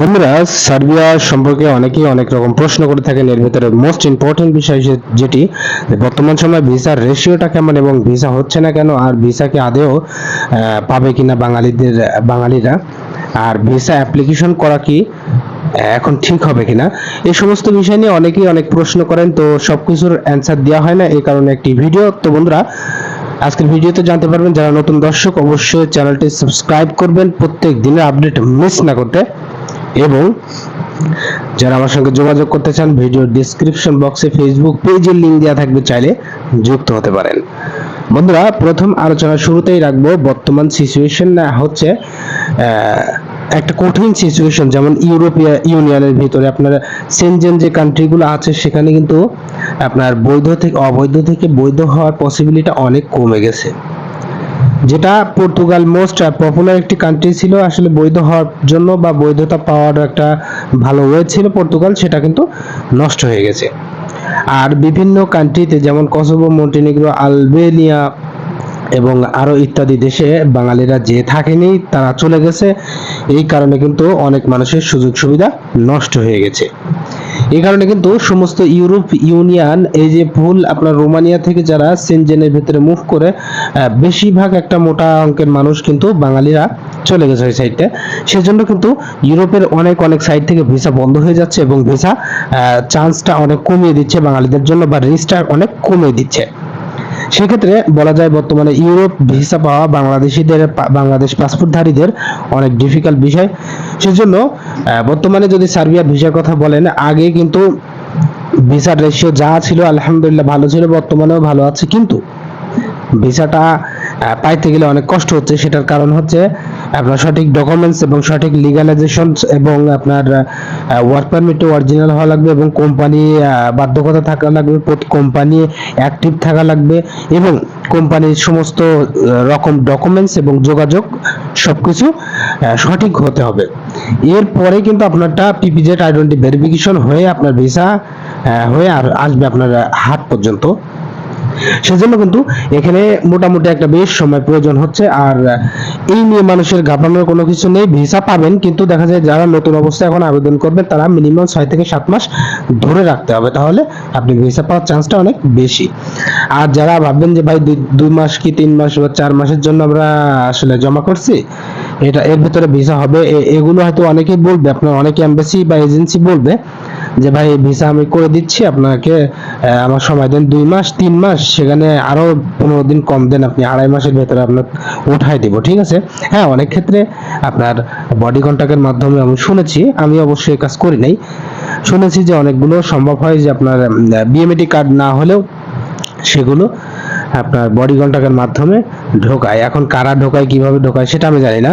বন্ধুরা, সার্বিয়া সম্পর্কে অনেকেই অনেক রকম প্রশ্ন করে থাকেন। এর ভিতরে মোস্ট ইম্পর্টেন্ট বিষয় যেটি বর্তমান সময় ভিসার রেশিওটা কেমন এবং ভিসা হচ্ছে না কেন, আর ভিসাকে আদেও পাবে কিনা বাঙালিদের, বাঙালিরা, আর ভিসা অ্যাপ্লিকেশন করা কি, এখন ঠিক হবে কিনা, এই সমস্ত বিষয় নিয়ে অনেকেই অনেক প্রশ্ন করেন, তো সব কিছুর অ্যান্সার দেওয়া হয় না, এই কারণে একটি ভিডিও তো বন্ধুরা, আজকের ভিডিওতে জানতে পারবেন, যারা নতুন দর্শক, অবশ্যই চ্যানেলটি সাবস্ক্রাইব করবেন, প্রত্যেক দিনের আপডেট মিস না করতে। এবং যারা আমার সঙ্গে যোগাযোগ করতে চান, ভিডিও ডিসক্রিপশন বক্সে ফেসবুক পেজের লিংক দেওয়া থাকবে, চাইলে যুক্ত হতে পারেন। বন্ধুরা, প্রথম আলোচনা শুরুতেই রাখব, বর্তমান সিচুয়েশন হচ্ছে একটা কঠিন সিচুয়েশন যেমন ইউরোপীয় ইউনিয়নের ভিতরে আপনার সেনজেন যে কান্ট্রিগুলো আছে, সেখানে কিন্তু আপনার বৈধ থেকে অবৈধ থেকে বৈধ হওয়ার পসিবিলিটি অনেক কমে গেছে। যেটা পর্তুগাল মোস্ট পপুলার একটি কান্ট্রি ছিল, আসলে বৈধ হওয়ার জন্য বা বৈধতা পাওয়ার একটা ভালো ওয়ে ছিল পর্তুগাল, সেটা কিন্তু নষ্ট হয়ে গেছে। আর বিভিন্ন কান্ট্রিতে যেমন কসোভো মন্টিনিগ্রো আলবেনিয়া এবং আরও ইত্যাদি দেশে বাঙালিরা যে থাকেনি, তারা চলে গেছে। এই কারণে কিন্তু অনেক মানুষের সুযোগ সুবিধা নষ্ট হয়ে গেছে। এই কারণে কিন্তু সমস্ত ইউরোপ ইউনিয়ন, এই যে ভুল আপনার রোমানিয়া থেকে যারা সেনজেনের ভিতরে মুভ করে বেশিরভাগ একটা মোটা অঙ্কের মানুষ কিন্তু বাঙালিরা চলে গেছে ওই সাইডটা সেজন্য কিন্তু ইউরোপের অনেক অনেক সাইড থেকে ভিসা বন্ধ হয়ে যাচ্ছে এবং ভিসা চান্সটা অনেক কমিয়ে দিচ্ছে বাঙালিদের জন্য বা রিস্কটা অনেক কমিয়ে দিচ্ছে। সেক্ষেত্রে বলা যায় বর্তমানে ইউরোপ ভিসা পাওয়া বাংলাদেশিদের বাংলাদেশ পাসপোর্টধারীদের অনেক ডিফিকাল্ট বিষয়। সেজন্য বর্তমানে যদি সার্বিয়ার ভিসার কথা বলেন, আগে কিন্তু ভিসার রেশিও যা ছিল, আলহামদুলিল্লাহ ভালো ছিল, বর্তমানেও ভালো আছে। কিন্তু ভিসাটা পাইতে গেলে অনেক কষ্ট হচ্ছে। সেটার কারণ হচ্ছে আপনার সঠিক ডকুমেন্টস এবং সঠিক লিগালাইজেশন এবং আপনার ওয়ার্ক পারমিট অরিজিনাল হওয়া লাগবে এবং কোম্পানি বাধ্যকতা থাকা লাগবে প্রতি কোম্পানি অ্যাক্টিভ থাকা লাগবে এবং কোম্পানির সমস্ত রকম ডকুমেন্টস এবং যোগাযোগ সবকিছু আহ, সঠিক হতে হবে। এরপরে কিন্তু আপনারটা পিপিজেড আইডেন্টি ভেরিফিকেশন হয়ে আপনার ভিসা হয়ে আর আসবে আপনার হাত পর্যন্ত। সেজন্য কিন্তু এখানে মোটামুটি একটা বেশ সময় প্রয়োজন হচ্ছে। আর এই নিয়ে মানুষের ঘাবড়ানোর কোনো কিছু নেই। ভিসা পাবেন, কিন্তু দেখা যায় যারা নতুন অবস্থায় এখন আবেদন করবেন, তারা মিনিমাম ছয় থেকে সাত মাস ধরে রাখতে হবে। তাহলে আপনি ভিসা পাওয়ার চান্সটা অনেক বেশি। আর যারা ভাববেন যে, ভাই, দুই- মাস কি তিন মাস বা চার মাসের জন্য আমরা আসলে জমা করছি? এটা এর ভিতরে ভিসা হবে। এগুলো হয়তো অনেকেই বলবে, আপনার অনেকে এমবাসি বা এজেন্সি বলবে। যে ভাই ভিসা আমি করে দিচ্ছি আপনাকে আমার সময় দেন। দুই মাস, তিন মাস, সেখানে আরও পনেরো দিন কম দেন আপনি। আড়াই মাসের ভেতরে আপনার উঠাই দিব, ঠিক আছে? হ্যাঁ অনেক ক্ষেত্রে আপনার বডি কন্ট্যাক্টের মাধ্যমে আমি শুনেছি, আমি অবশ্যই কাজ করি নাই। শুনেছি যে অনেকগুলো সম্ভব হয় যে আপনার বিএমএটি কার্ড না হলেও সেগুলো আপনার বডি কন্ট্যাক্টের মাধ্যমে ঢোকায়। এখন কারা ঢোকায় কীভাবে ঢোকায় সেটা আমি জানি না।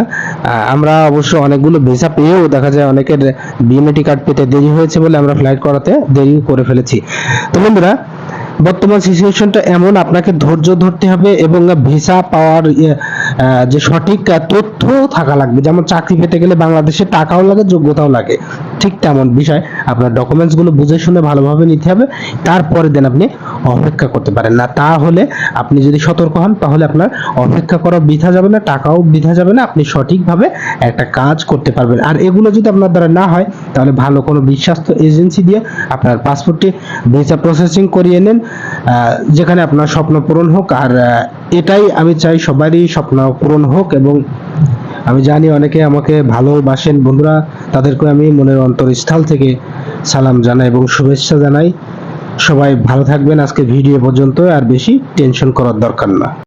আমরা অবশ্য অনেকগুলো ভিসা পেয়েও দেখা যায় অনেকের বিএমএটি কার্ড পেতে দেরি হয়েছে বলে আমরা ফ্লাইট করাতে দেরি করে ফেলেছি। তো বন্ধুরা বর্তমান সিচুয়েশনটা এমন আপনাকে ধৈর্য ধরতে হবে এবং ভিসা পাওয়ার ইয়ে, যে সঠিক তথ্য থাকা লাগবে। যেমন চাকরি পেতে গেলে বাংলাদেশে টাকাও লাগে, যোগ্যতাও লাগে। ঠিক তেমন বিষয়। আপনার ডকুমেন্টসগুলো বুঝে শুনে ভালোভাবে নিতে হবে। তারপরে দেন আপনি অপেক্ষা করতে পারেন। না তাহলে আপনি যদি সতর্ক হন, তাহলে আপনার অপেক্ষা করা বৃথা যাবে না, টাকাও বৃথা যাবে না। আপনি সঠিকভাবে একটা কাজ করতে পারবেন। আর এগুলো যদি আপনার দ্বারা না হয় তাহলে ভালো কোনো বিশ্বাস্ত এজেন্সি দিয়ে আপনার পাসপোর্টটি ভিসা প্রসেসিং করিয়ে নেন যেখানে আপনার স্বপ্ন পূরণ হোক। আর এটাই আমি চাই সবারই স্বপ্ন পূরণ হোক এবং আমি জানি অনেকে আমাকে ভালোবাসেন। বন্ধুরা তাদেরকে আমি মনের অন্তরস্থল থেকে সালাম জানাই এবং শুভেচ্ছা জানাই। সবাই ভালো থাকবেন। আজকে ভিডিও পর্যন্ত আর বেশি টেনশন করার দরকার না।